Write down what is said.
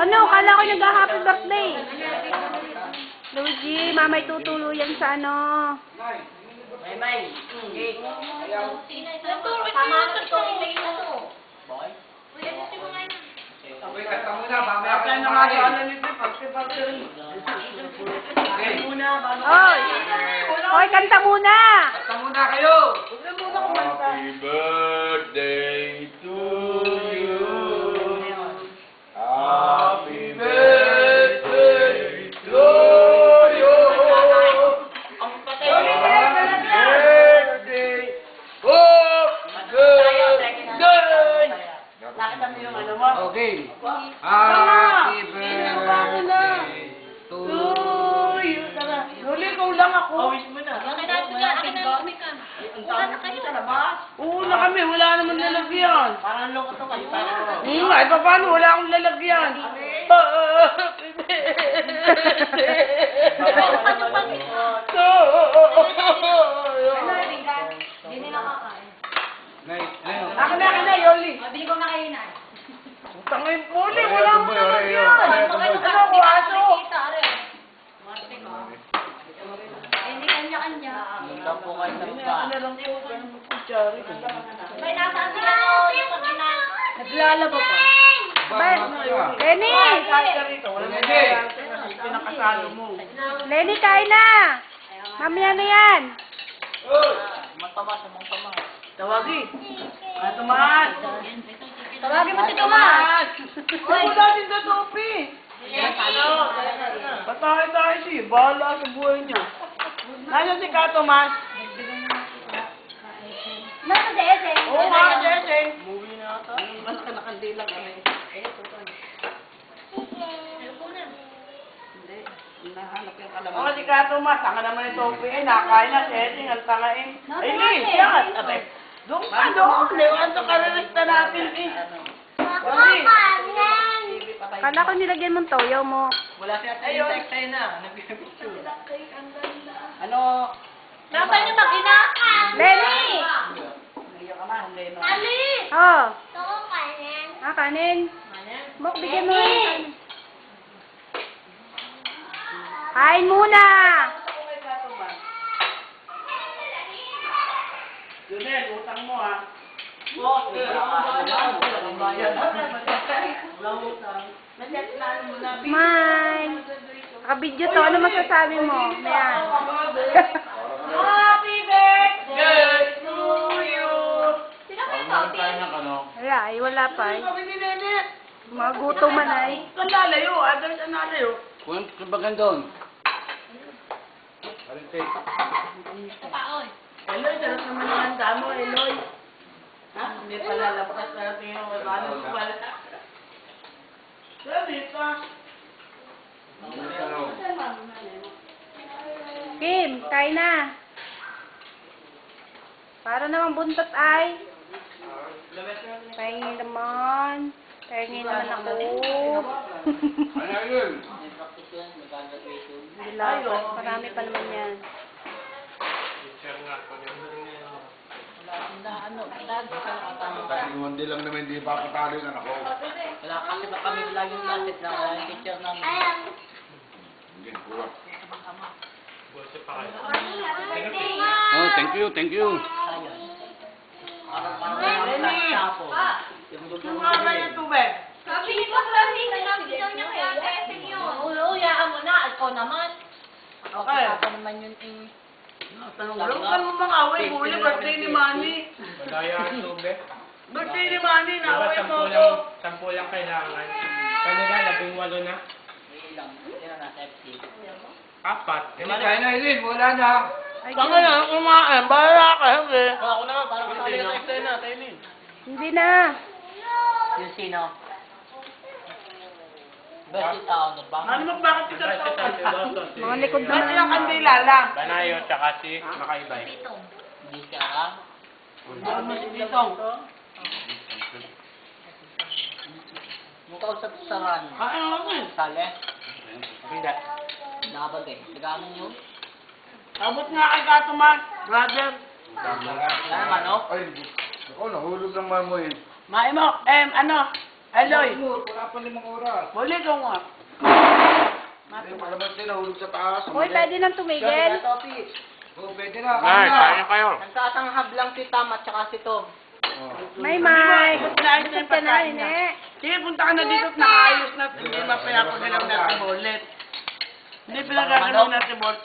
Ano, kala ko nag-happy birthday. Luigi, mamay tutuluyan sa ano. May may. Cake. Nagturo ito yung nagturo na to. Boy. Okay, kanta muna, mamaya Kaya na yung ano nito, pagkipagkir. Muna, bago. Oy! Oy, kanta muna! Kanta muna kayo! Huwag na muna kumanta. Happy birthday ako. Awis mo na. Akin na ito yan. Akin na ito ka. Wala na kayo. Una kami, wala naman lalagyan. Parang loko to kayo. Hmm, ay pa paano, wala akong lalagyan. Hindi nila kakain. Nay, ayun. Akin na, akin na, Yoli. Bili ko na kayo na. Utang ngayon puli, Oray, wala oray, akong oray, lalagyan. oray, Ano oray. ko, aso? Hindi kanya-kanya. Ano lang po, ganun po, kutsari. May nasaan sila ko yung pagkina. Naglalaba pa. Bay, Lenny! Pinakasalo mo. Lenny, kain na! Mamaya na yan. Tawagi. Ano tumahan? Tawagin mo si Tomas. Ay, wala din sa topi. Patay tayo siya. Bahala sa buhay niya. Nasaan si Ka Tomas? Nasa Jesse. Oo nga, Jesen. Movie na ata. Basta nakandila kami. Hindi. Hinahanap yung kalaman. Oo, si Ka Tomas. Tanga naman yung topi. Eh, nakain na. Jesen, ang tangain. Ay, Liz, yan. Doon ka, doon. Lewan sa karalista natin, eh. Kala ko nilagyan mong toyo mo. Wala si Ate Ayun. Sa'yo na. Nag-picture. Ano? Nasaan yung mag-ina? Lenny! Hindi na. Ali! Oh, Ito ko kanin. ah, kanin. Mok, bigyan mo. kanin. Kain muna! Junel, utang mo ha. Oo, walang bayad. Walang utang. Nasetlan mo na. Mine. Nakabidyo to. Ano masasabi mo? Ayan. Happy birthday Tayo ng ano. Wala, ay wala pa. Kami ni Nene. Magutom man ay. Saan lalayo? Adan saan lalayo? Kung kabagan doon. Arintik. Paoy. Eloy, sarap naman yung handa mo, Eloy. Ha? Hindi pala lapas na tingin mo. Paano ko pala? Sabi pa. Kim, kain na. Para naman buntot ay. Pahingi naman. Pahingi naman ako. Ano yun? Dilaw. Marami pa naman yan. Dahil hindi lang naman hindi papatalo yung anak ko. Wala kasi ba kami laging nasit na wala yung teacher namin. Hindi, kuha. Oh, thank you, thank you. Parang Sabi ni hindi na daw niya kaya Jesse yun. Yaan mo na. Ikaw naman. Okay. Ako naman yun eh. Tanong ka mo mga away mo ulit birthday ni Manny. Daya tubig. Birthday ni Manny, Diba naaway mo sampu ako. lang, kailangan. Kanila, labing walo na. Apat. Hindi tayo na, Eileen. Wala na. Tanga na, kumain. Bahala ka, hindi. Ako naman, parang kasali na extend na, Taylin. Hindi na. Yung sino? Best tao na ba? Ano mo bakit tayo doon, si... Mga likod Ba't naman. ilang kandila lang? Banayo, tsaka si Makaibay. Hindi siya ka? Mo si Ditong? Mukha usap sa ran. Kain mo mo. Sale? Hindi. Nakabagay. Tagamon yun? Abot nga kay Katuman, brother. Wala naman, no? Ay, ako, nahulog ng mamoy. Mai mo, em, ano, Eloy, Wala pa limang oras. muli ko nga. Hindi, ba sila hulog sa taas? Uy, pwede nang tumigil. Oh, pwede na. Ay, kaya kayo. Nagkatanghab lang si Tam at saka si Tom. May may. Kumain Busog ka na, ine. Sige, punta ka na dito at nakaayos na. Hindi nilang natin ulit. Hindi pinagagalaw natin ulit.